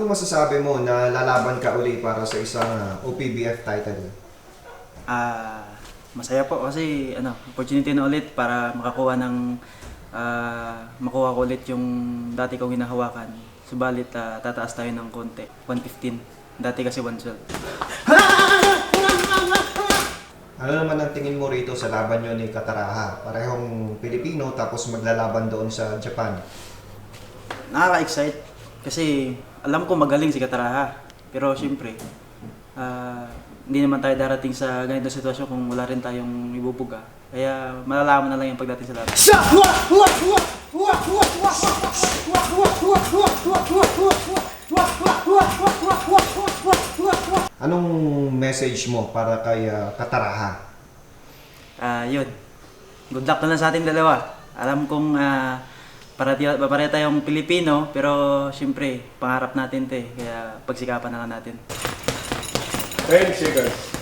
masasabi mo na lalaban ka uli para sa isang ah, OPBF title? Ah, masaya po kasi ano, opportunity na ulit para makakuha ng ah, makuha ko ulit yung dati kong hinahawakan. Subalit ah, tataas tayo ng konti, 115. Dati kasi 112. Ano naman ang tingin mo rito sa laban nyo ni Kataraha? Parehong Pilipino tapos maglalaban doon sa Japan. Nakaka-excite kasi alam ko magaling si Kataraha. Pero syempre, ah, hindi naman tayo darating sa ganitong sitwasyon kung wala rin tayong ibubuga. Kaya malalaman na lang yung pagdating sa laban. Anong message mo para kay ah, Kataraha? Ah, yun. Good luck na lang sa ating dalawa. Alam kong ah, para pare tayong Pilipino, pero syempre, pangarap natin 'to eh. Kaya pagsikapan na lang natin. 10 seconds.